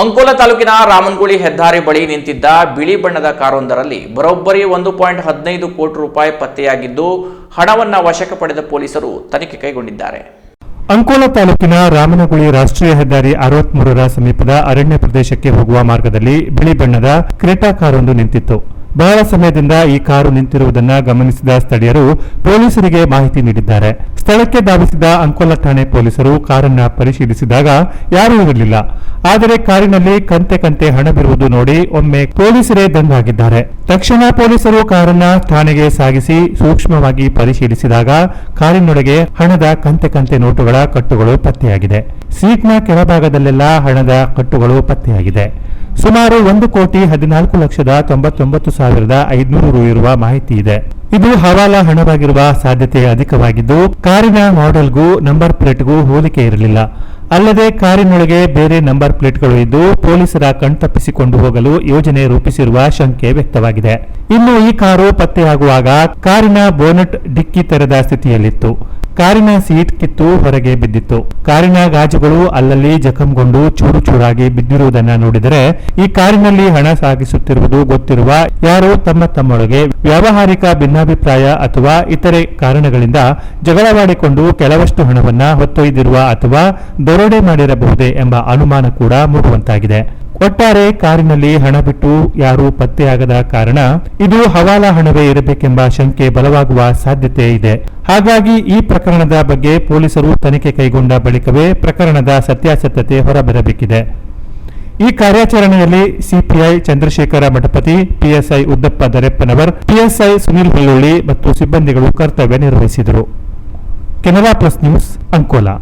ಅಂಕೋಲ ತಾಲೂಕಿನ ರಾಮನಗುಳಿ ಹೆದ್ದಾರಿ ಬಳಿ ನಿಂತಿದ್ದ ಬಿಳಿ ಬಣ್ಣದ ಕಾರೊಂದರಲ್ಲಿ ಬರೋಬ್ಬರಿ ಒಂದು ಪಾಯಿಂಟ್ ಹದಿನೈದು ಕೋಟಿ ರೂಪಾಯಿ ಪತ್ತೆಯಾಗಿದ್ದು, ಹಣವನ್ನು ವಶಕ್ಕೆ ಪಡೆದ ಪೊಲೀಸರು ತನಿಖೆ ಕೈಗೊಂಡಿದ್ದಾರೆ. ಅಂಕೋಲ ತಾಲೂಕಿನ ರಾಮನಗುಳಿ ರಾಷ್ಟ್ರೀಯ ಹೆದ್ದಾರಿ ಅರವತ್ಮೂರರ ಸಮೀಪದ ಅರಣ್ಯ ಪ್ರದೇಶಕ್ಕೆ ಹೋಗುವ ಮಾರ್ಗದಲ್ಲಿ ಬಿಳಿ ಬಣ್ಣದ ಕ್ರೇಟಾ ಕಾರೊಂದು ನಿಂತಿತ್ತು. ಬಹಳ ಸಮಯದಿಂದ ಈ ಕಾರು ನಿಂತಿರುವುದನ್ನು ಗಮನಿಸಿದ ಸ್ಥಳೀಯರು ಪೊಲೀಸರಿಗೆ ಮಾಹಿತಿ ನೀಡಿದ್ದಾರೆ. ಸ್ಥಳಕ್ಕೆ ಧಾವಿಸಿದ ಅಂಕೋಲ ಠಾಣೆ ಪೊಲೀಸರು ಕಾರನ್ನ ಪರಿಶೀಲಿಸಿದಾಗ ಯಾರೂ ಇರಲಿಲ್ಲ. ಆದರೆ ಕಾರಿನಲ್ಲಿ ಕಂತೆ ಕಂತೆ ಹಣವಿರುವುದು ನೋಡಿ ಒಮ್ಮೆ ಪೊಲೀಸರೇ ದಂಗಾಗಿದ್ದಾರೆ ತಕ್ಷಣ ಪೊಲೀಸರು ಕಾರನ್ನ ಠಾಣೆಗೆ ಸಾಗಿಸಿ ಸೂಕ್ಷ್ಮವಾಗಿ ಪರಿಶೀಲಿಸಿದಾಗ ಕಾರಿನೊಳಗೆ ಹಣದ ಕಂತೆ ಕಂತೆ ನೋಟುಗಳ ಕಟ್ಟುಗಳು ಪತ್ತೆಯಾಗಿದೆ. ಸೀಟ್ನ ಕೆಳಭಾಗದಲ್ಲೆಲ್ಲ ಹಣದ ಕಟ್ಟುಗಳು ಪತ್ತೆಯಾಗಿದೆ. ಸುಮಾರು ಒಂದು ಕೋಟಿ ಹದಿನಾಲ್ಕು ಲಕ್ಷದ ತೊಂಬತ್ತೊಂಬತ್ತು ಸಾವಿರದ ಐದುನೂರು ರು ಇರುವ ಮಾಹಿತಿ ಇದೆ. ಇದು ಹವಾಲಾ ಹಣವಾಗಿರುವ ಸಾಧ್ಯತೆ ಅಧಿಕವಾಗಿದ್ದು, ಕಾರಿನ ಮಾಡೆಲ್ಗೂ, ನಂಬರ್ ಪ್ಲೇಟ್ಗೂ ಹೋಲಿಕೆ ಇರಲಿಲ್ಲ. ಅಲ್ಲದೆ ಕಾರಿನೊಳಗೆ ಬೇರೆ ನಂಬರ್ ಪ್ಲೇಟ್ಗಳು ಇದ್ದು ಪೊಲೀಸರ ಕಣ್ತಪ್ಪಿಸಿಕೊಂಡು ಹೋಗಲು ಯೋಜನೆ ರೂಪಿಸಿರುವ ಶಂಕೆ ವ್ಯಕ್ತವಾಗಿದೆ. ಇನ್ನು ಈ ಕಾರು ಪತ್ತೆಯಾಗುವಾಗ ಕಾರಿನ ಬೋನಟ್ ಡಿಕ್ಕಿ ತೆರೆದ ಸ್ಥಿತಿಯಲ್ಲಿತ್ತು. ಕಾರಿನ ಸೀಟ್ ಕಿತ್ತು ಹೊರಗೆ ಬಿದ್ದಿತ್ತು. ಕಾರಿನ ಗಾಜುಗಳು ಅಲ್ಲಲ್ಲಿ ಜಖಂಗೊಂಡು ಚೂರು ಚೂರಾಗಿ ಬಿದ್ದಿರುವುದನ್ನ ನೋಡಿದರೆ ಈ ಕಾರಿನಲ್ಲಿ ಹಣ ಸಾಗಿಸುತ್ತಿರುವುದು ಗೊತ್ತಿರುವ ಯಾರೋ ತಮ್ಮ ತಮ್ಮೊಳಗೆ ವ್ಯಾವಹಾರಿಕ ಭಿನ್ನಾಭಿಪ್ರಾಯ ಅಥವಾ ಇತರೆ ಕಾರಣಗಳಿಂದ ಜಗಳವಾಡಿಕೊಂಡು ಕೆಲವಷ್ಟು ಹಣವನ್ನ ಹೊತ್ತೊಯ್ದಿರುವ ಅಥವಾ ದರೋಡೆ ಮಾಡಿರಬಹುದೇ ಎಂಬ ಅನುಮಾನ ಕೂಡ ಮೂಡುವಂತಾಗಿದೆ. ಒಟ್ಟಾರೆ ಕಾರಿನಲ್ಲಿ ಹಣ ಬಿಟ್ಟು ಯಾರೂ ಪತ್ತೆಯಾಗದ ಕಾರಣ ಇದು ಹವಾಲಾ ಹಣವೇ ಇರಬೇಕೆಂಬ ಶಂಕೆ ಬಲವಾಗುವ ಸಾಧ್ಯತೆ ಇದೆ. ಹಾಗಾಗಿ ಈ ಪ್ರಕರಣದ ಬಗ್ಗೆ ಪೊಲೀಸರು ತನಿಖೆ ಕೈಗೊಂಡ ಬಳಿಕವೇ ಪ್ರಕರಣದ ಸತ್ಯಾಸತ್ಯತೆ ಹೊರಬರಬೇಕಿದೆ. ಈ ಕಾರ್ಯಾಚರಣೆಯಲ್ಲಿ CPI Chandrashekhar Mathapati, PSI Uddappa Dareppanavar, PSI Sunil Bellulli ಮತ್ತು ಸಿಬ್ಬಂದಿಗಳು ಕರ್ತವ್ಯ ನಿರ್ವಹಿಸಿದರು. Canara plus news, Ankola.